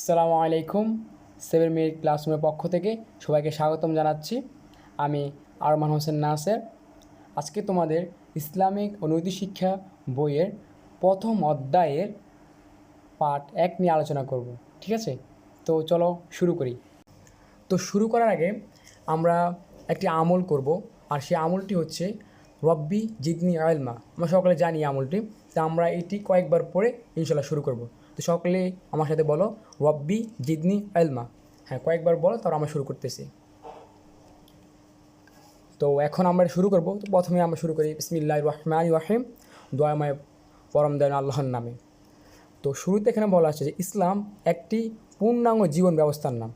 আসসালামু আলাইকুম, seven minute ক্লাসরুমের পক্ষ থেকে সবাইকে স্বাগতম জানাচ্ছি। আমি আরমান হোসেন নাসের। আজকে তোমাদের ইসলামিক ও নৈতিক শিক্ষা বইয়ের প্রথম অধ্যায়ের পার্ট এক নিয়ে আলোচনা করব, ঠিক আছে? তো চলো শুরু করি। তো শুরু করার আগে আমরা একটি আমল করব, আর সেই আমলটি হচ্ছে রব্বি জিদনি আলমা আমরা সকলে জানি আমলটি, তা আমরা এটি কয়েকবার পরে ইনশাল্লাহ শুরু করব। তো সকলে আমার সাথে বলো, রব্বি জিদনি আলমা হ্যাঁ কয়েকবার বলো, তারপর আমরা শুরু করতেছি। তো এখন আমরা শুরু করব। তো প্রথমে আমরা শুরু করি বিসমিল্লাহ রহমান রাহিম। দয়াময় পরম দয়ান আল্লাহর নামে। তো শুরুতে এখানে বলা আছে যে, ইসলাম একটি পূর্ণাঙ্গ জীবন ব্যবস্থার নাম।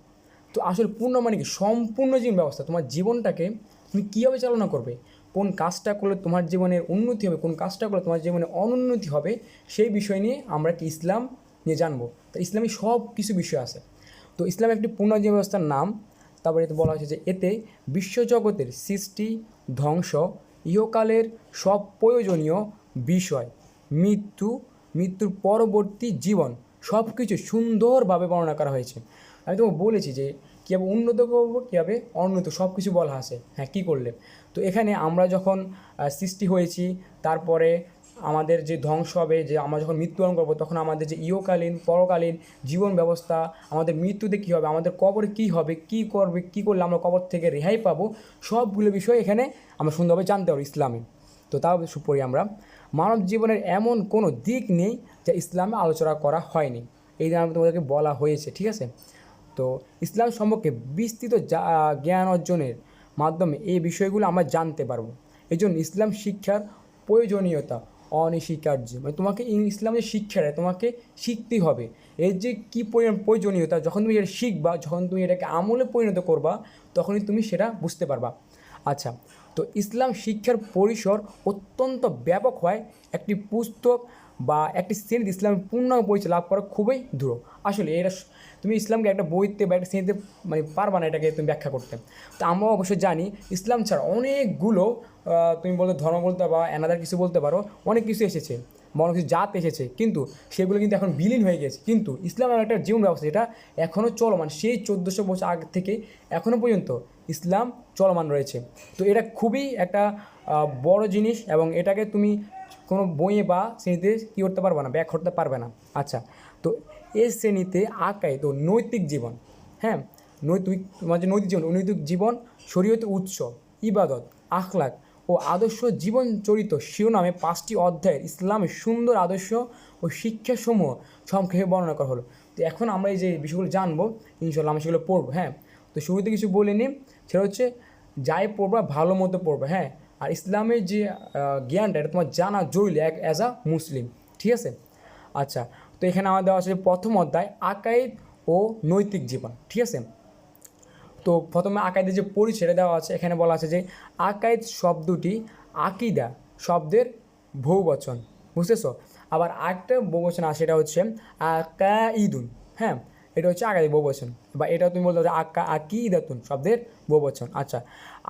তো আসলে পূর্ণ মানে কি? সম্পূর্ণ জীবন ব্যবস্থা। তোমার জীবনটাকে তুমি কীভাবে চালনা করবে? কোন কাজটা করলে তোমার জীবনের উন্নতি হবে? কোন কাজটা করলে তোমার জীবনে অনুন্নতি হবে? সেই বিষয় নিয়ে আমরা কি ইসলাম নিয়ে জানব। তো ইসলামী সব কিছু বিষয় আছে। তো ইসলাম একটি পূর্ণ জীবন ব্যবস্থার নাম। তারপরে এতে বলা হয়েছে যে, এতে বিশ্বজগতের সৃষ্টি, ধ্বংস, ইহকালের সব প্রয়োজনীয় বিষয়, মৃত্যু, মৃত্যুর পরবর্তী জীবন সব কিছু সুন্দরভাবে বর্ণনা করা হয়েছে। আমি তোমাকে বলেছি যে, কীভাবে উন্নত করব, কীভাবে অনুন্নত সব কিছু বলা আছে। হ্যাঁ কী করলে? তো এখানে আমরা যখন সৃষ্টি হয়েছি, তারপরে আমাদের যে ধ্বংস হবে, যে আমরা যখন মৃত্যুবরণ করব, তখন আমাদের যে ইহকালীন, পরকালীন জীবন ব্যবস্থা, আমাদের মৃত্যুতে কী হবে, আমাদের কবরে কী হবে, কী করবে, কী করলে আমরা কবর থেকে রেহাই পাবো, সবগুলো বিষয় এখানে আমরা সুন্দরভাবে জানতে পারব ইসলামে। তো তাও সুপরি আমরা, মানব জীবনের এমন কোনো দিক নেই যা ইসলামে আলোচনা করা হয়নি। এই জন্য তোমাদেরকে বলা হয়েছে, ঠিক আছে? তো ইসলাম সম্পর্কে বিস্তৃত জ্ঞান অর্জনের মাধ্যমে এই বিষয়গুলো আমরা জানতে পারব। এই জন্য ইসলাম শিক্ষার প্রয়োজনীয়তা অনস্বীকার্য। মানে তোমাকে ইসলাম যে শিক্ষা দেয়, তোমাকে শিখতেই হবে। এর যে কী প্রয়োজনীয়তা, যখন তুমি এটা শিখবা, যখন তুমি এটাকে আমলে পরিণত করবা, তখনই তুমি সেটা বুঝতে পারবা। আচ্ছা তো ইসলাম শিক্ষার পরিসর অত্যন্ত ব্যাপক হয়। একটি পুস্তক বা একটি শ্রেণির ইসলামের পূর্ণাঙ্গ পরিচয় লাভ করা খুবই দূর। আসলে এটা তুমি ইসলামকে একটা বইতে বা একটা শ্রেণীতে মানে পারবা না এটাকে তুমি ব্যাখ্যা করতে। তো আমরা অবশ্যই জানি ইসলাম ছাড়া অনেকগুলো তুমি বলতে ধর্ম বলতে বা অ্যানাদার কিছু বলতে পারো, অনেক কিছু এসেছে বড় কিছু জাত এসেছে, কিন্তু সেগুলো কিন্তু এখন বিলীন হয়ে গেছে। কিন্তু ইসলাম একটা জীবন ব্যবস্থা এটা এখনও চলমান, সেই চোদ্দোশো বছর আগ থেকে এখনও পর্যন্ত ইসলাম চলমান রয়েছে। তো এটা খুবই একটা বড় জিনিস এবং এটাকে তুমি কোনো বইয়ে বা শ্রেণীতে কী করতে পারবে না, ব্যাখ্যা করতে পারবে না। আচ্ছা তো এই শ্রেণীতে আঁকায় তো নৈতিক জীবন হ্যাঁ? নৈতিক যে নৈতিক জীবন ওই নৈতিক জীবন, শরীয়তে উৎস, ইবাদত, আখলাক ও আদর্শ জীবন চরিত শিরোনামে পাঁচটি অধ্যায়ের ইসলামের সুন্দর আদর্শ ও শিক্ষাসমূহ সংক্ষেপে বর্ণনা করা হলো। তো এখন আমরা এই যে বিষয়গুলো জানব ইনশাল্লাহ আমরা সেগুলো পড়ব হ্যাঁ? তো শুরুতে কিছু বলিনি সেটা হচ্ছে যাই পড়বা ভালো মতো পড়বে হ্যাঁ? আর ইসলামের যে জ্ঞানটা, এটা তোমার জানা জরুরি এক অ্যাজ আ মুসলিম ঠিক আছে? আচ্ছা তো এখানে আমার দেওয়া আছে প্রথম অধ্যায় আকাইদ ও নৈতিক জীবন, ঠিক আছে? তো প্রথমে আকাইদের যে পরিচয়টা দেওয়া আছে, এখানে বলা আছে যে আকাইদ শব্দটি আকিদা শব্দের বহুবচন, বুঝতেছো? আবার আরেকটা বহুবচন আছে, সেটা হচ্ছে আকাইদুন হ্যাঁ? এটা হচ্ছে আকাইদ বহুবচন, বা এটা তুমি বলতে পারো আকা, আকিদাতুন শব্দের বহুবচন। আচ্ছা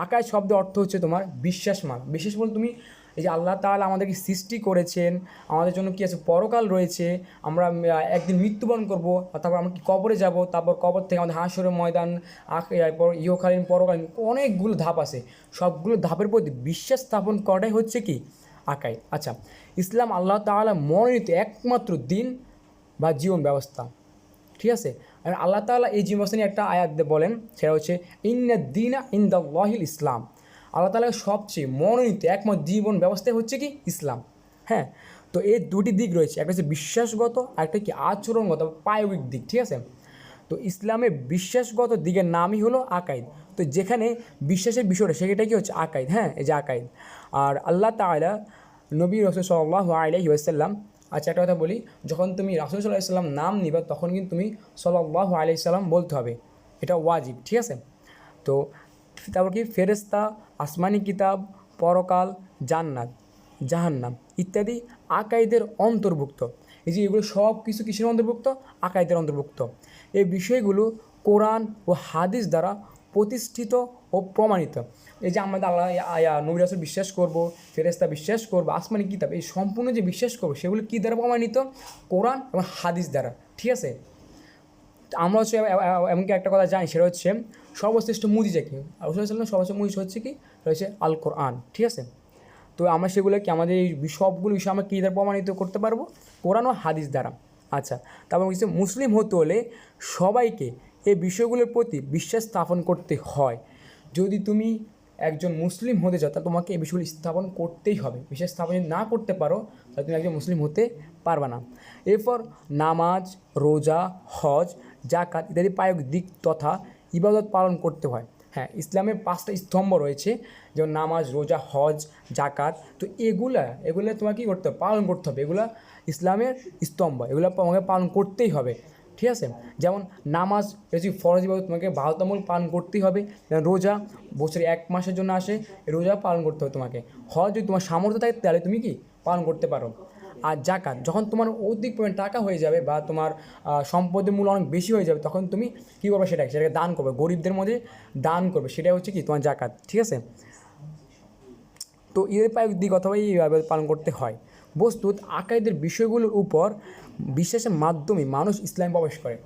আকাইদ শব্দের অর্থ হচ্ছে তোমার বিশ্বাস মান বিশ্বাস বলতে তুমি এই যে আল্লাহ তাআলা আমাদেরকে সৃষ্টি করেছেন, আমাদের জন্য কি আছে পরকাল রয়েছে, আমরা একদিন মৃত্যুবরণ করব, তারপর আমরা কি কবরে যাব, তারপর কবর থেকে আমাদের হাঁসরের ময়দান এরপর ইহকালীন, পরকালীন অনেকগুলো ধাপ আছে। সবগুলো ধাপের প্রতি বিশ্বাস স্থাপন করাটাই হচ্ছে কি? আকাই আচ্ছা ইসলাম আল্লাহ তাআলা মনোনীত একমাত্র দিন বা জীবন ব্যবস্থা। ঠিক আছে? আর আল্লাহ তাআলা এই জীবন ব্যবস্থা নিয়ে একটা আয়াত বলেন, সেটা হচ্ছে ইন্না দিনা ইন্দাল্লাহিল ইসলাম। আল্লাহ তাআলা সবচেয়ে মনোনীত একমত জীবন ব্যবস্থাই হচ্ছে কি? ইসলাম। হ্যাঁ? তো এর দুটি দিক রয়েছে। একটা হচ্ছে বিশ্বাসগত একটা কি? আচরণগত পায়বিক দিক, ঠিক আছে? তো ইসলামের বিশ্বাসগত দিকের নামই হলো আকাইদ। তো যেখানে বিশ্বাসের বিষয়টা, সেটা কি হচ্ছে? আকাইদ। হ্যাঁ? এই যে আকাইদ। আর আল্লাহ তাআলা নবী রসুল সাল্লাহ আলহি ওয়াসাল্লাম আচ্ছা একটা কথা বলি, যখন তুমি রাসুল সাল্লাহ সাল্লাম নাম নিবা, তখন কিন্তু তুমি সাল্লাহ আলহি সাল্লাম বলতে হবে। এটা ওয়াজিব, ঠিক আছে? তো তারপর কি? ফেরেস্তা আসমানি কিতাব, পরকাল, জান্নাত, জাহান্নাম ইত্যাদি আকাইদের অন্তর্ভুক্ত। এই যে এগুলো সব কিছু কিসের অন্তর্ভুক্ত? আকাইদের অন্তর্ভুক্ত। এই বিষয়গুলো কোরআন ও হাদিস দ্বারা প্রতিষ্ঠিত ও প্রমাণিত। এই যে আমাদের আল্লাহ আয়া নবী রাসুল বিশ্বাস করব ফেরেস্তা বিশ্বাস করব, আসমানি কিতাব, এই সম্পূর্ণ যে বিশ্বাস করব, সেগুলো কী দ্বারা প্রমাণিত? কোরআন এবং হাদিস দ্বারা। ঠিক আছে? আমরা হচ্ছে এমনকি একটা কথা জানি, সেটা হচ্ছে সর্বশ্রেষ্ঠ মুজিজা কি? রসুল্লাহ সর্বশ্রেষ্ঠ মুজিজ হচ্ছে কি? রয়েছে আল কোরআন ঠিক আছে? তো আমরা সেগুলো কি আমাদের এই সবগুলো বিষয় আমরা কী দ্বারা প্রমাণিত করতে পারব? কোরআন ও হাদিস দ্বারা। আচ্ছা তারপর হচ্ছে মুসলিম হতে হলে সবাইকে এই বিষয়গুলোর প্রতি বিশ্বাস স্থাপন করতে হয়। যদি তুমি একজন মুসলিম হতে চাও তাহলে তোমাকে এই বিষয়গুলো স্থাপন করতেই হবে। বিশ্বাস স্থাপন যদি না করতে পারো, তাহলে তুমি একজন মুসলিম হতে পারবে না। এরপর নামাজ, রোজা, হজ জাকাত ইত্যাদি পায়ক দিক তথা ইবাদত পালন করতে হয়। হ্যাঁ ইসলামের পাঁচটা স্তম্ভ রয়েছে, যেমন নামাজ, রোজা, হজ জাকাত তো এগুলা, এগুলো তোমাকে কী করতে হবে? পালন করতে হবে। এগুলা ইসলামের স্তম্ভ, এগুলো তোমাকে পালন করতেই হবে। ঠিক আছে? যেমন নামাজ, বেশি ফরজ ইবাদত তোমাকে বাধ্যতামূলক পালন করতেই হবে। যেমন রোজা, বছরে এক মাসের জন্য আসে, রোজা পালন করতে হবে তোমাকে। হজ যদি তোমার সামর্থ্য থাকে, তাহলে তুমি কি পালন করতে পারো। আর জাকাত যখন তোমার অধিক পরিমাণ টাকা হয়ে যাবে বা তোমার সম্পদের মূল্য অনেক বেশি হয়ে যাবে, তখন তুমি কী করবে সেটাকে সেটাকে দান করবে, গরিবদের মধ্যে দান করবে সেটা হচ্ছে কি তোমার জাকাত ঠিক আছে? তো ঈদের পায়ক দিক অথবা এইভাবে পালন করতে হয়। বস্তুত আকাইদের বিষয়গুলোর উপর বিশ্বাসের মাধ্যমে মানুষ ইসলামে প্রবেশ করে।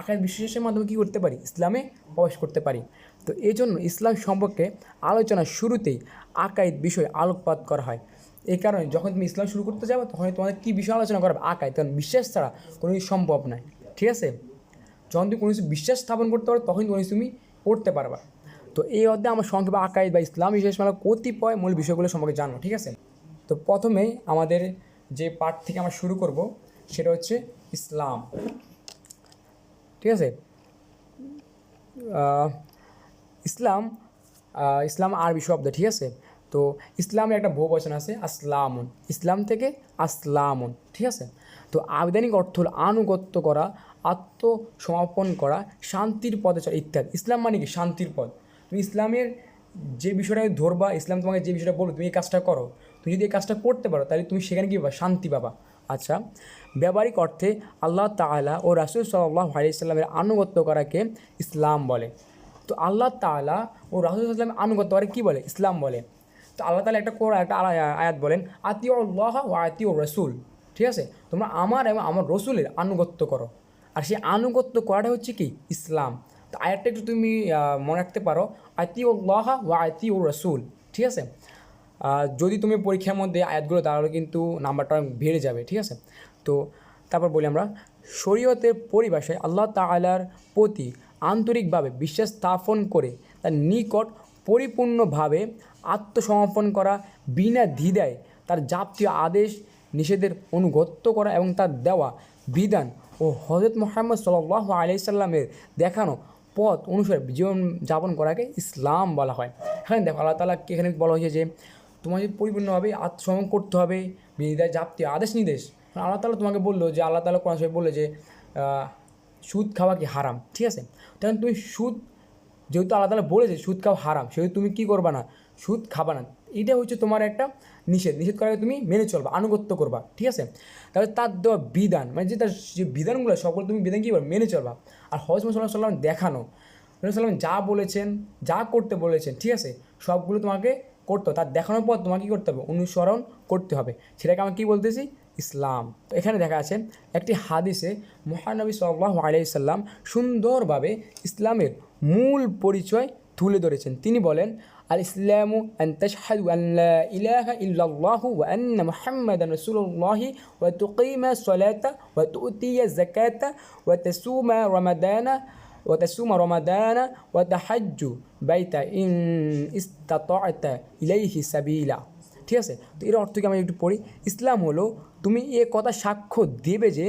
আকাইদ বিশ্বাসের মাধ্যমে কী করতে পারি? ইসলামে প্রবেশ করতে পারি। তো এই জন্য ইসলাম সম্পর্কে আলোচনার শুরুতেই আকাইদ বিষয়ে আলোকপাত করা হয়। এই কারণে যখন তুমি ইসলাম শুরু করতে যাবে, তখন তোমাদের কী বিষয় আলোচনা করবে আঁকায়, তখন বিশ্বাস ছাড়া কোনো কিছু সম্ভব নয়। ঠিক আছে? যখন তুমি কোনো কিছু বিশ্বাস স্থাপন করতে পারো তখন কোনো কিছু তুমি পড়তে পারবা। তো এই অধ্যায়ে আমার সংক্ষেপে আকাইদ বা ইসলাম বিশেষ মানে কতিপয় মূল বিষয়গুলো সম্পর্কে জানো ঠিক আছে? তো প্রথমে আমাদের যে পার্ট থেকে আমরা শুরু করব, সেটা হচ্ছে ইসলাম। ঠিক আছে? ইসলাম ইসলাম আরবি শব্দ, ঠিক আছে? তো ইসলামের একটা বহু বচন আছে, আসলামুন। ইসলাম থেকে আসলামুন, ঠিক আছে? তো আবেদনিক অর্থ হলো আনুগত্য করা, আত্মসমর্পণ করা, শান্তির পথে চলা ইত্যাদি। ইসলাম মানে কি? শান্তির পথ। তুমি ইসলামের যে বিষয়টা ধরবা, ইসলাম তোমাকে যে বিষয়টা বলবে, তুমি এই কাজটা করো। তুমি যদি এই কাজটা করতে পারো, তাহলে তুমি সেখানে কী পাবা? শান্তি পাবা। আচ্ছা ব্যবহারিক অর্থে আল্লাহ তাআলা ও রাসুল সাল্লাহ আলিয়াল্লামের আনুগত্য করাকে ইসলাম বলে। তো আল্লাহ তাআলা ও রাসুল সাল্লামের আনুগত্য করে কী বলে? ইসলাম বলে। আল্লাহ তাআলা একটা কোরআন, একটা আয়াত বলেন আতি আল্লাহ ও আতি ও রসুল। ঠিক আছে? তোমরা আমার এবং আমার রসুলের আনুগত্য করো। আর সেই আনুগত্য করাটা হচ্ছে কি? ইসলাম। তো আয়াতটা একটু তুমি মনে রাখতে পারো আতি উল্লাহ ওয়া আতি ও রসুল। ঠিক আছে? যদি তুমি পরীক্ষার মধ্যে আয়াতগুলো তাহলে কিন্তু নাম্বারটা বেড়ে যাবে, ঠিক আছে? তো তারপর বলি আমরা, শরীয়তের পরিভাষায় আল্লাহ তাআলার প্রতি আন্তরিকভাবে বিশ্বাস স্থাপন করে তার নিকট পরিপূর্ণভাবে আত্মসমর্পণ করা বিনা দ্বিধায় তার যাবতীয় আদেশ নিষেধের অনুগত্য করা এবং তার দেওয়া বিধান ও হজরত মোহাম্মদ সাল্লাহ আলাইসাল্লামের দেখানো পথ অনুসারে জীবন যাপন করাকে ইসলাম বলা হয়। এখানে দেখো আল্লাহ তালা এখানে বলা হয়েছে যে, তোমাকে পরিপূর্ণভাবে আত্মসমর্পণ করতে হবে বিদায় যাবতীয় আদেশ নির্দেশ। আল্লাহ তালা তোমাকে বলল যে, আল্লাহ তালা কোরআন শরীফে বলল যে সুদ খাওয়া কি হারাম? ঠিক আছে? তখন তুমি সুদ যেহেতু আল্লাহ তালা বলেছে, সুদ খাওয়া হারাম, সেহেতু তুমি কী করবা না? সুদ খাবা না। এটা হচ্ছে তোমার একটা নিষেধ। নিষেধ করাকে তুমি মেনে চলবা, আনুগত্য করবা, ঠিক আছে? তাহলে তার দেওয়া বিধান মানে যে তার যে বিধানগুলো, সকল তুমি বিধান কী করবা? মেনে চলবা। আর হজ সাল্লাহ সাল্লাম দেখানো সাল্লাম যা বলেছেন, যা করতে বলেছেন, ঠিক আছে? সবগুলো তোমাকে করতে হবে। তার দেখানোর পর তোমাকে কী করতে হবে? অনুসরণ করতে হবে। সেটাকে আমি কী বলতেছি? ইসলাম। তো এখানে দেখা আছে একটি হাদিসে মহানবী সাল্লাহ আলাইসাল্লাম সুন্দরভাবে ইসলামের মূল পরিচয় তুলে ধরেছেন তিনি বলেন আল ইসলামু আন তাশহাদু আন লা ইলাহা ইল্লাল্লাহু ওয়া আন্না মুহাম্মাদান রাসূলুল্লাহি ওয়া তুকিমা সালাতা ওয়া তুতিয়া যাকাতা ওয়া তাসুমা রমাদানা ওয়া তাসুমা রমাদানা ওয়া তাহাজ্জু বাইতা ইন ইস্তাতা'তা ইলাইহি সাবিলা ঠিক আছে? তো এর অর্থ কি আমি একটু পড়ি? ইসলাম হলো তুমি এ কথা সাক্ষ্য দেবে যে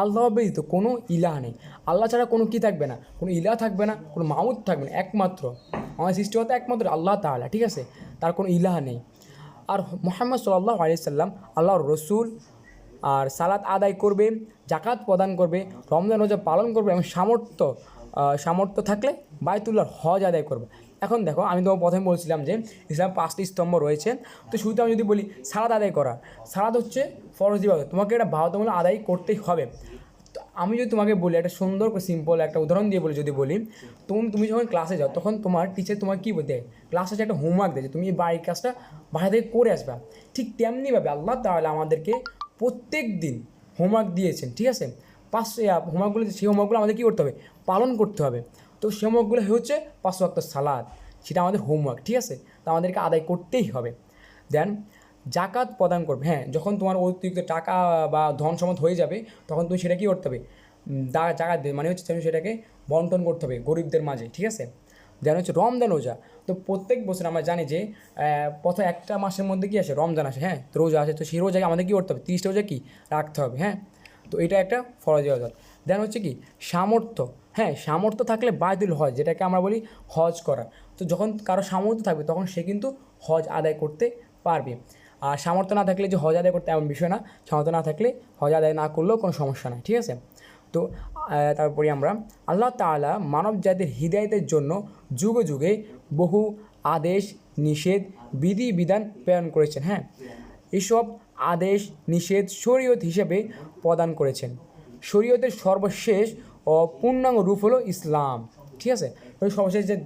আল্লাহ ব্যতীত কোনো ইলাহ নেই। আল্লাহ ছাড়া কোনো কি থাকবে না? কোনো ইলাহ থাকবে না, কোনো মামুদ থাকবে না, একমাত্র। আমার সৃষ্টিকর্তা একমাত্র আল্লাহ তাআলা, ঠিক আছে? তার কোনো ইলাহ নেই। আর মোহাম্মদ সাল্লাহ আলিয়া সাল্লাম আল্লাহর রসুল, আর সালাত আদায় করবে জাকাত প্রদান করবে, রমজান রোজা পালন করবে এবং সামর্থ্য সামর্থ্য থাকলে বায়তুল্লাহর হজ আদায় করবে। এখন দেখো, আমি তোমাকে প্রথমে বলছিলাম যে ইসলাম পাঁচটি স্তম্ভ রয়েছে। তো শুরুতে আমি যদি বলি, সালাদ আদায় করা। সালাদ হচ্ছে ফরজ ইবাদত তোমাকে এটা বাধ্যতামূলক আদায় করতেই হবে। তো আমি যদি তোমাকে বলি, একটা সুন্দর সিম্পল একটা উদাহরণ দিয়ে বলি, যদি বলি তুমি তুমি যখন ক্লাসে যাও, তখন তোমার টিচার তোমার কী দেয় ক্লাসে একটা হোমওয়ার্ক দেয়, যে তুমি বাড়ির কাজটা বাইরে থেকে করে আসবা। ঠিক তেমনিভাবে আল্লাহ তাহলে আমাদেরকে প্রত্যেক দিন হোমওয়ার্ক দিয়েছেন, ঠিক আছে? পাঁচ হোমওয়ার্কগুলো সেই হোমওয়ার্কগুলো আমাদের কী করতে হবে? পালন করতে হবে। তো হোমওয়ার্কগুলো হচ্ছে পাঁচ ওয়াক্ত সালাদ। সেটা আমাদের হোমওয়ার্ক ঠিক আছে? তো আমাদেরকে আদায় করতেই হবে। দেন জাকাত প্রদান করবে। হ্যাঁ যখন তোমার অতিরিক্ত টাকা বা ধন সম্পদ হয়ে যাবে, তখন তুমি সেটা কী করতে হবে। দা- জাকাত দেবে মানে হচ্ছে তুমি সেটাকে বন্টন করতে হবে গরিবদের মাঝে, ঠিক আছে? দেন হচ্ছে রমজান রোজা। তো প্রত্যেক বছর আমরা জানি যে প্রথম একটা মাসের মধ্যে কী আসে? রমজান আসে হ্যাঁ? তো রোজা আসে। তো সেই রোজাকে আমাদের কী করতে হবে? তিরিশটা রোজা কী? রাখতে হবে হ্যাঁ? তো এটা একটা ফরজ দেন হচ্ছে কি? সামর্থ্য। হ্যাঁ সামর্থ্য থাকলে বায়দুল হজ, যেটাকে আমরা বলি হজ করা। তো যখন কারও সামর্থ্য থাকবে, তখন সে কিন্তু হজ আদায় করতে পারবে। আর সামর্থ্য না থাকলে যে হজ আদায় করতে, এমন বিষয় না। সামর্থ্য না থাকলে হজ আদায় না করলেও কোনো সমস্যা নাই, ঠিক আছে? তো তারপরে আমরা, আল্লাহ তাআলা মানব জাতির হৃদায়তের জন্য যুগে যুগে বহু আদেশ, নিষেধ, বিধি, বিধান প্রেরণ করেছেন হ্যাঁ? এসব আদেশ, নিষেধ শরীয়ত হিসেবে প্রদান করেছেন। শরীয়তের সর্বশেষ পূর্ণাঙ্গ রূপ হলো ইসলাম। ঠিক আছে? ওই সর্বশেষ যে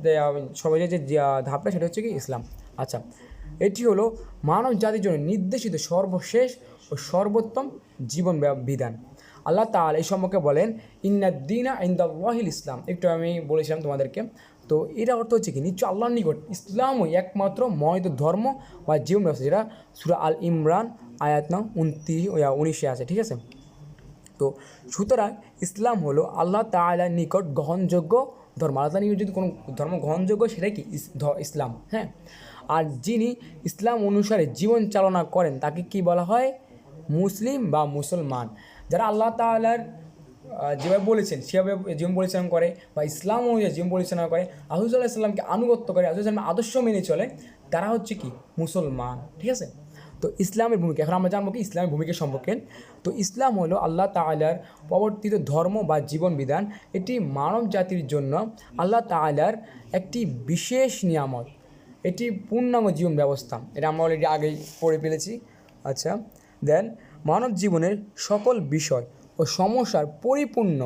সর্বশেষ যে ধাপটা সেটা হচ্ছে কি ইসলাম। আচ্ছা এটি হলো মানব জাতির জন্য নির্দেশিত সর্বশেষ ও সর্বোত্তম জীবন বিধান। আল্লাহ তাআলা এই সম্পর্কে বলেন ইন্নাদ্দিনা ইন্দাল্লাহিল ইসলাম। একটু আমি বলেছিলাম তোমাদেরকে। তো এটা অর্থ হচ্ছে কি? নিশ্চয় আল্লাহর নিকট ইসলামই একমাত্র মহিত ধর্ম বা জীবন ব্যবস্থা, যেটা সুরা আল ইমরান, আয়াত উনত্রিশ উনিশে আছে। ঠিক আছে? তো সুতরাং ইসলাম হলো আল্লাহ তাআলার নিকট গ্রহণযোগ্য ধর্ম। আল্লাহ নিকট যদি কোনো ধর্ম গ্রহণযোগ্য সেটাই কি ইসলাম? হ্যাঁ? আর যিনি ইসলাম অনুসারে জীবন চালনা করেন তাকে কি বলা হয়? মুসলিম বা মুসলমান। যারা আল্লাহ তাআলার আহ, যেভাবে বলেছেন সেভাবে জীবন পরিচালনা করে বা ইসলাম অনুযায়ী জীবন পরিচালনা করে আহুজাল্লাহ ইসলামকে আনুগত্য করে আহুজাল্লামের আদর্শ মেনে চলে তারা হচ্ছে কি? মুসলমান। ঠিক আছে? তো ইসলামের ভূমিকা, এখন আমরা জানব কি ইসলামের ভূমিকা সম্পর্কে। তো ইসলাম হলো আল্লাহ তাআলার প্রবর্তিত ধর্ম বা জীবন বিধান। এটি মানব জাতির জন্য আল্লাহ তাআলার একটি বিশেষ নিয়ামত। এটি পূর্ণাঙ্গ জীবন ব্যবস্থা। এটা আমরা অলরেডি আগেই পড়ে ফেলেছি। আচ্ছা দেন মানব জীবনের সকল বিষয় ও সমস্যার পরিপূর্ণ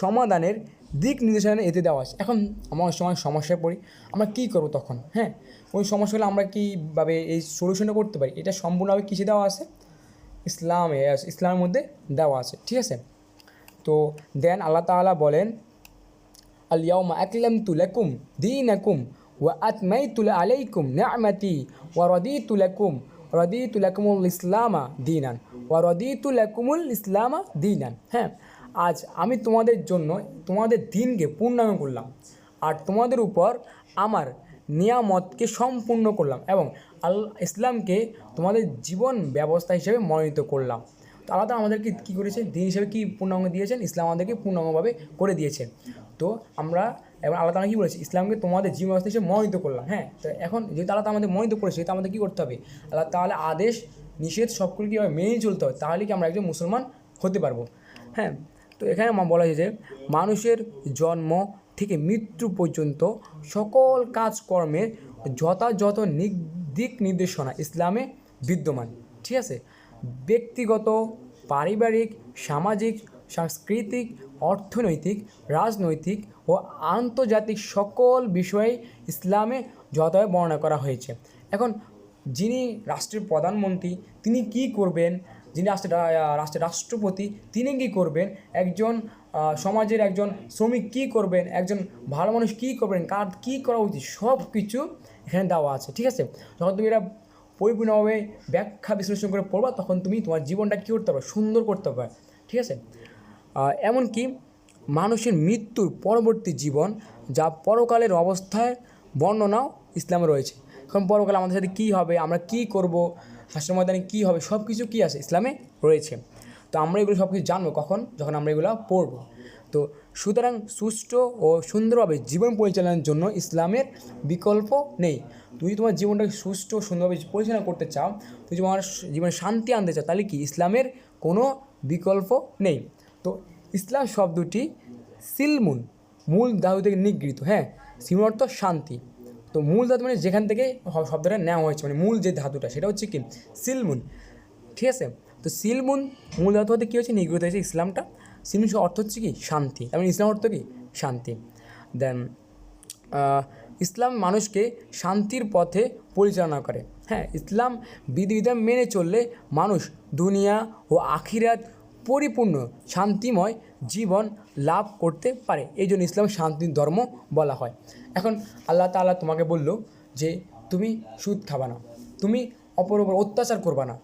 সমাধানের দিক নির্দেশনা এতে দেওয়া আছে। এখন আমার সময় সমস্যায় পড়ি, আমরা কী করব তখন? হ্যাঁ? ওই সমস্যাগুলো আমরা কীভাবে এই সলিউশনটা করতে পারি? এটা সম্পূর্ণভাবে কিসে দেওয়া আছে? ইসলামে, ইসলামের মধ্যে দেওয়া আছে, ঠিক আছে? তো দেন আল্লাহ তালা বলেন আলিয়াউমা একলাম তুলাকুম দিন আকুম ওয়া আতমাই তুলা আলাইকুম নামাতি ওয়া রদি তুলাকুম রদি তুলাকুমুল ইসলামা দিনান, ওয়া রদি তুলাকুমুল ইসলামা দিনান। হ্যাঁ? আজ আমি তোমাদের জন্য তোমাদের দিনকে পূর্ণাঙ্গ করলাম আর তোমাদের উপর আমার নিয়ামতকে সম্পূর্ণ করলাম এবং আল, ইসলামকে তোমাদের জীবন ব্যবস্থা হিসেবে মনোনীত করলাম। তো আল্লাহ আমাদেরকে কী করেছে দিন হিসেবে কী পূর্ণাঙ্গ দিয়েছেন? ইসলাম আমাদেরকে পূর্ণাঙ্গভাবে করে দিয়েছেন। তো আমরা এবং আল্লাহ তালা কী বলেছে? ইসলামকে তোমাদের জীবন ব্যবস্থা হিসেবে মনোনীত করলাম। হ্যাঁ তো এখন যেহেতু আল্লাহ আমাদের মনোনীত করেছে, সেহেতু আমাদের কী করতে হবে? আল্লাহ তাহলে আদেশ, নিষেধ সবগুলো কীভাবে মেনেই চলতে হবে? তাহলে কি আমরা একজন মুসলমান হতে পারব? হ্যাঁ তো এখানে বলা যে মানুষের জন্ম থেকে মৃত্যু পর্যন্ত সকল কাজকর্মের যথাযথ দিক নির্দেশনা ইসলামে বিদ্যমান, ঠিক আছে? ব্যক্তিগত, পারিবারিক, সামাজিক, সাংস্কৃতিক, অর্থনৈতিক, রাজনৈতিক ও আন্তর্জাতিক সকল বিষয়ে ইসলামে যথাযথ বর্ণনা করা হয়েছে। এখন যিনি রাষ্ট্রের প্রধানমন্ত্রী, তিনি কি করবেন? যিনি রাষ্ট্রের রাষ্ট্রের রাষ্ট্রপতি, তিনি কী করবেন? একজন সমাজের একজন শ্রমিক কি করবেন? একজন ভালো মানুষ কি করবেন? কার কি করা উচিত? সব কিছু এখানে দেওয়া আছে, ঠিক আছে? যখন তুমি এটা পরিপূর্ণভাবে ব্যাখ্যা বিশ্লেষণ করে পড়বা, তখন তুমি তোমার জীবনটা কী করতে পারবে? সুন্দর করতে পারবে, ঠিক আছে? এমনকি মানুষের মৃত্যুর পরবর্তী জীবন যা পরকালের অবস্থায় বর্ণনাও ইসলামে রয়েছে। এখন পরকালে আমাদের সাথে কী হবে? আমরা কী করব? হাসের ময়দানে কী হবে সব কিছু কী আছে ইসলামে রয়েছে। তো আমরা এগুলো সব কিছু জানব কখন, যখন আমরা এগুলো পড়ব। তো সুতরাং সুষ্ঠু ও সুন্দরভাবে জীবন পরিচালনার জন্য ইসলামের বিকল্প নেই। তুমি তোমার জীবনটাকে সুষ্ঠু সুন্দরভাবে পরিচালনা করতে চাও তুমি তোমার জীবনে শান্তি আনতে চাও, তাহলে কি ইসলামের কোনো বিকল্প নেই। তো ইসলাম শব্দটি সিলমুন, মূল ধাতু থেকে নিগৃহীত হ্যাঁ সিলমুন অর্থ শান্তি। তো মূল ধাতু মানে যেখান থেকে শব্দটা নেওয়া হয়েছে মানে মূল যে ধাতুটা, সেটা হচ্ছে কি? সিলমুন। ঠিক আছে? তো সিলমুন মূল ধাতু হতে কী হচ্ছে নিগৃহীত হয়েছে ইসলামটা। সিলমুন অর্থ হচ্ছে কি? শান্তি। এবং ইসলাম অর্থ কি? শান্তি। দেন ইসলাম মানুষকে শান্তির পথে পরিচালনা করে। হ্যাঁ ইসলাম বিধিবিধান মেনে চললে মানুষ দুনিয়া ও আখিরাত পরিপূর্ণ, শান্তিময় জীবন লাভ করতে পারে। এই জন্য ইসলাম শান্তির ধর্ম বলা হয়। এখন আল্লাহ তাআলা তোমাকে বলল যে, তুমি সুদ খাবা না। তুমি অপর উপর অত্যাচার করবা না।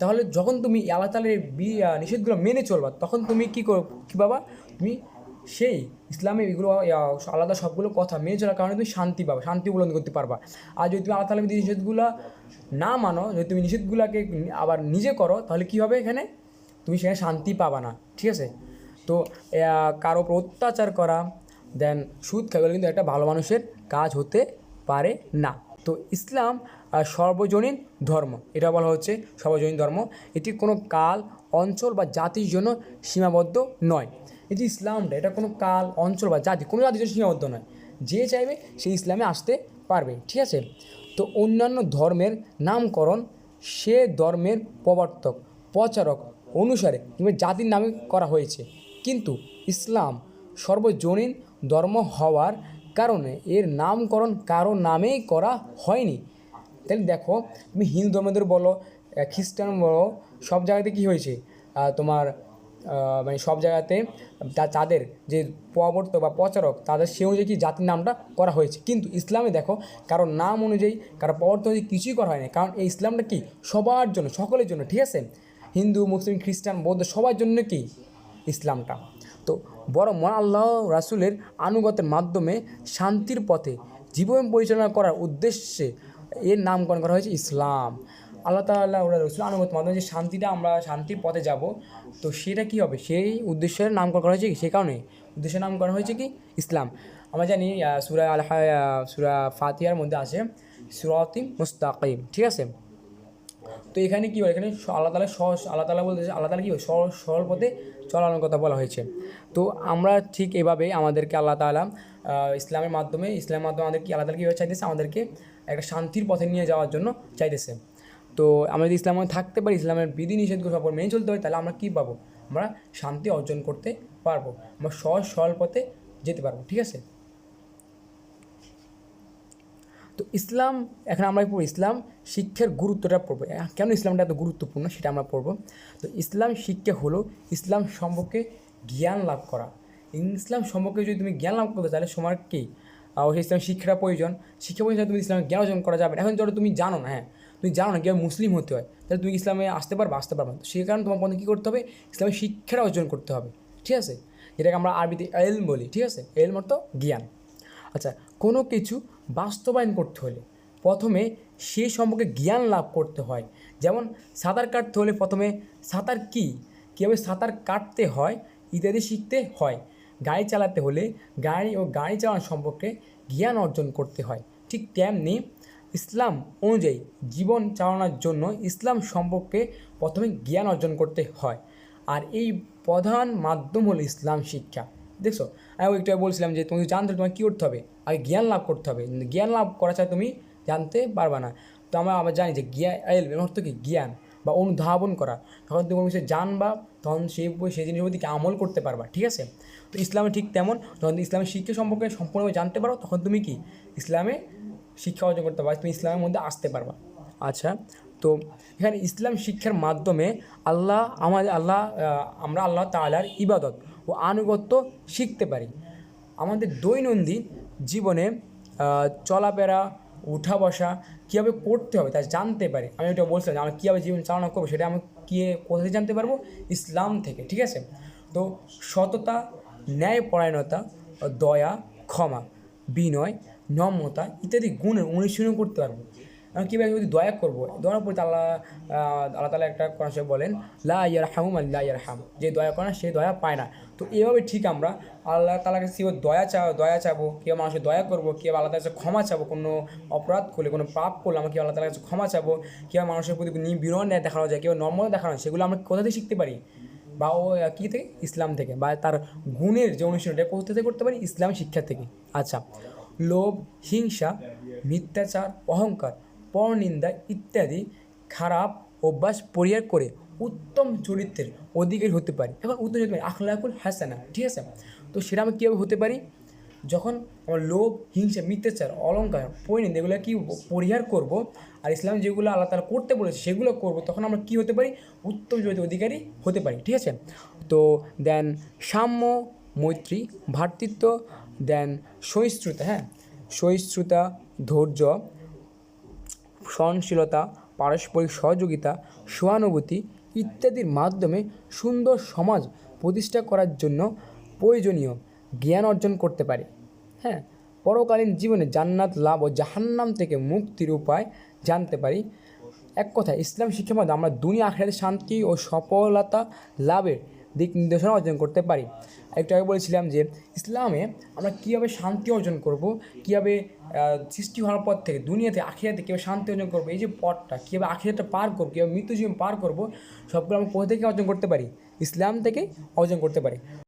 তাহলে যখন তুমি আল্লাহ তালের নিষেধগুলো মেনে চলবা, তখন তুমি কী কর, কী পাবা? তুমি সেই ইসলামে এগুলো আলাদা সবগুলো কথা মেনে চলার কারণে তুমি শান্তি পাবা, শান্তি উপলব্ধি করতে পারবা। আর যদি তুমি আল্লাহ তালের নিষেধগুলো না মানো, যদি তুমি নিষেধগুলোকে আবার নিজে করো, তাহলে কী হবে এখানে? তুমি সেখানে শান্তি পাবা না, ঠিক আছে? তো কারও ওপর অত্যাচার করা দেন সুদ খাওয়া কিন্তু একটা ভালো মানুষের কাজ হতে পারে না। তো ইসলাম সর্বজনীন ধর্ম, এটা বলা হচ্ছে সর্বজনীন ধর্ম। এটি কোনো কাল, অঞ্চল বা জাতির জন্য সীমাবদ্ধ নয়। এটি ইসলামটা, এটা কোনো কাল, অঞ্চল বা জাতি, কোনো জাতির জন্য সীমাবদ্ধ নয়। যে চাইবে সে ইসলামে আসতে পারবে, ঠিক আছে? তো অন্যান্য ধর্মের নামকরণ, সে ধর্মের প্রবর্তক, প্রচারক অনুসারে কিংবা জাতির নামে করা হয়েছে। কিন্তু ইসলাম সর্বজনীন ধর্ম হওয়ার কারণে এর নামকরণ কারও নামেই করা হয়নি। তাহলে দেখো, তুমি হিন্দু ধর্মদের বলো খ্রিস্টান বলো, সব জায়গাতে কী হয়েছে? তোমার মানে সব জায়গাতে তাদের যে প্রবর্তক বা প্রচারক, তাদের সে অনুযায়ী কি জাতির নামটা করা হয়েছে? কিন্তু ইসলামে দেখো, কারও নাম অনুযায়ী, কারও প্রবর্তন অনুযায়ী কিছুই করা হয়নি। কারণ এই ইসলামটা কি? সবার জন্য, সকলের জন্য, ঠিক আছে? হিন্দু, মুসলিম, খ্রিস্টান, বৌদ্ধ, সবার জন্য কি? ইসলামটা। তো বড় মহান আল্লাহ রাসুলের আনুগত্যের মাধ্যমে শান্তির পথে জীবন পরিচালনা করার উদ্দেশ্যে এর নামকরণ করা হয়েছে ইসলাম। আল্লাহ তাল্লাহ রসুল আনুগত মাধ্যমে যে শান্তিটা আমরা শান্তির পথে যাব, তো সেটা কি হবে? সেই উদ্দেশ্যের নামকরণ করা হয়েছে কি? সেই কারণে উদ্দেশ্যের নামকরণ হয়েছে কি? ইসলাম। আমরা জানি সুরা আল সুরা ফাতিহার মধ্যে আছে সুরাতিম মুস্তাকিম, ঠিক আছে? তো এখানে কী হয়? এখানে আল্লাহ তালা সহজ আল্লাহ তালা বলতে আল্লাহ তালা কী হয়? সরল সরল পথে চলানোর কথা বলা হয়েছে। তো আমরা ঠিক এভাবে আমাদেরকে আল্লাহ তালা ইসলামের মাধ্যমে ইসলামের মাধ্যমে আমাদেরকে আল্লাহ তালা কীভাবে চাইতেছে? আমাদেরকে একটা শান্তির পথে নিয়ে যাওয়ার জন্য চাইতেছে। তো আমরা যদি ইসলামে থাকতে পারি, ইসলামের বিধি নিষেধগুলো সব মেনে চলতে পারি, তাহলে আমরা কী পাবো? আমরা শান্তি অর্জন করতে পারব। আমরা সহজ, সরল পথে যেতে পারব। ঠিক আছে? তো ইসলাম, এখন আমরা পড়ব ইসলাম, শিক্ষার গুরুত্বটা পড়ব। কেন ইসলামটা এত গুরুত্বপূর্ণ সেটা আমরা পড়ব? তো ইসলাম শিক্ষা হলো ইসলাম সম্পর্কে জ্ঞান লাভ করা। ইসলাম সম্পর্কে যদি তুমি জ্ঞান লাভ করতে তাহলে তোমার কি? ইসলাম শিক্ষাটা প্রয়োজন। শিক্ষা প্রয়োজন তুমি ইসলামের জ্ঞান অর্জন করা যাবে এখন ধরো তুমি জানো না হ্যাঁ তুমি জানো না কীভাবে মুসলিম হতে হয়, তাহলে তুমি ইসলামে আসতে পারবে আসতে পারবে না। সেই কারণে তোমার পথে কী করতে হবে? ইসলামের শিক্ষাটা অর্জন করতে হবে, ঠিক আছে? যেটাকে আমরা আরবিতে এলম বলি, ঠিক আছে? এলম অর্থ জ্ঞান। আচ্ছা কোনো কিছু বাস্তবায়ন করতে হলে প্রথমে সে সম্পর্কে জ্ঞান লাভ করতে হয়। যেমন, সাঁতার কাটতে হলে প্রথমে সাঁতার কী? কীভাবে সাঁতার কাটতে হয়? ইত্যাদি শিখতে হয়। গাড়ি চালাতে হলে গাড়ি ও গাড়ি চালানো সম্পর্কে জ্ঞান অর্জন করতে হয়। ঠিক তেমনি ইসলাম অনুযায়ী জীবন চালানোর জন্য ইসলাম সম্পর্কে প্রথমে জ্ঞান অর্জন করতে হয়। আর এই প্রধান মাধ্যম হলো ইসলাম শিক্ষা। দেখছ? আমি একটু বলছিলাম যে তুমি জানতে তোমার কী করতে হবে? আগে জ্ঞান লাভ করতে হবে। জ্ঞান লাভ করা ছাড়া তুমি জানতে পারবে না। তো আমরা আবার জানি যে জ্ঞান অর্থ কি? জ্ঞান বা অনুধাবন করা। যখন তুমি কোনো জানবা, তখন সেই সেই জিনিসের প্রতি আমল করতে পারবা, ঠিক আছে? তো ইসলামে ঠিক তেমন। যখন ইসলামের শিক্ষা সম্পর্কে সম্পূর্ণভাবে জানতে পারো, তখন তুমি কি? ইসলামে শিক্ষা অর্জন করতে পারো তুমি ইসলামের মধ্যে আসতে পারবা। আচ্ছা তো এখানে ইসলাম শিক্ষার মাধ্যমে আল্লাহ আমাদের আল্লাহ আমরা আল্লাহ তালার ইবাদত। ও আনুগত্য শিখতে পারি। আমাদের দৈনন্দিন জীবনে চলাফেরা উঠা বসা কীভাবে করতে হবে তা জানতে পারি। আমি ওটা বলছিলাম যে আমরা কীভাবে জীবন চালনা করব সেটা আমি কী কোথা থেকে জানতে পারব? ইসলাম থেকে, ঠিক আছে? তো সততা, ন্যায়পরায়ণতা, দয়া, ক্ষমা, বিনয়, নম্রতা ইত্যাদি গুণের অনুশীলন করতে পারব। আমি কীভাবে যদি দয়া করব? দয়া করতে আল্লাহ আল্লাহ তালা একটা কোরআন বলেন, লা ইয়ার হামুম আল্লাহ ইয়ার হাম যে দয়া করে না, সে দয়া পায় না। তো এভাবে ঠিক আমরা আল্লাহ তালাকে কীভাবে দয়া চা, দয়া চাবো? কেউ মানুষের দয়া করব? কেউ আল্লাহ তালার কাছে ক্ষমা চাবো? কোনো অপরাধ করলে, কোনো পাপ করলে আমরা কীভাবে আল্লাহ তালার কাছে ক্ষমা চাবো? কেউ মানুষের প্রতি নিবিড় ন্যায় দেখানো যায়? কেউ নম্রতা দেখানো যায়? সেগুলো আমরা কোথা থেকে শিখতে পারি? বা ও কী থেকে? ইসলাম থেকে। বা তার গুণের যে অনুশীলনটা, কোথা থেকে করতে পারি? ইসলাম শিক্ষা থেকে। আচ্ছা লোভ, হিংসা, মিথ্যাচার, অহংকার পরনিন্দা ইত্যাদি খারাপ অভ্যাস পরিহার করে উত্তম চরিত্রের অধিকারী হতে পারি। এখন উত্তম চরিত্র আখলাকুল হাসানা, ঠিক আছে? তো সেটা আমি কীভাবে হতে পারি? যখন আমার লোভ, হিংসা, মিথ্যাচার, অলঙ্কার পরিণতি এগুলো কি পরিহার করব আর ইসলাম যেগুলো আল্লাহ তালা করতে বলেছে সেগুলো করব, তখন আমরা কি হতে পারি? উত্তম জগতের অধিকারী হতে পারি, ঠিক আছে? তো দেন সাম্য, মৈত্রী ভ্রাতৃত্ব দেন সহিষ্ণুতা হ্যাঁ? সহিষ্ণুতা, ধৈর্য সহনশীলতা, পারস্পরিক সহযোগিতা, সহানুভূতি ইত্যাদির মাধ্যমে সুন্দর সমাজ প্রতিষ্ঠা করার জন্য প্রয়োজনীয় জ্ঞান অর্জন করতে পারে। হ্যাঁ পরকালীন জীবনে জান্নাত লাভ ও জাহান্নাম থেকে মুক্তির উপায় জানতে পারি। এক কথা ইসলাম শিক্ষার মাধ্যমে আমরা দুনিয়া, আখেরাতে শান্তি ও সফলতা লাভের দিক নির্দেশনা অর্জন করতে পারি। একটু আগে বলেছিলাম যে, ইসলামে আমরা কীভাবে শান্তি অর্জন করব, কীভাবে সৃষ্টি হওয়ার পর থেকে, দুনিয়াতে, আখিরাতে কীভাবে শান্তি অর্জন করব, এই যে পথটা, কীভাবে আখিরাটা পার করব, কীভাবে মৃত্যু জীবন পার করব, সবগুলো আমরা কোথা থেকে অর্জন করতে পারি। ইসলাম থেকে অর্জন করতে পারি।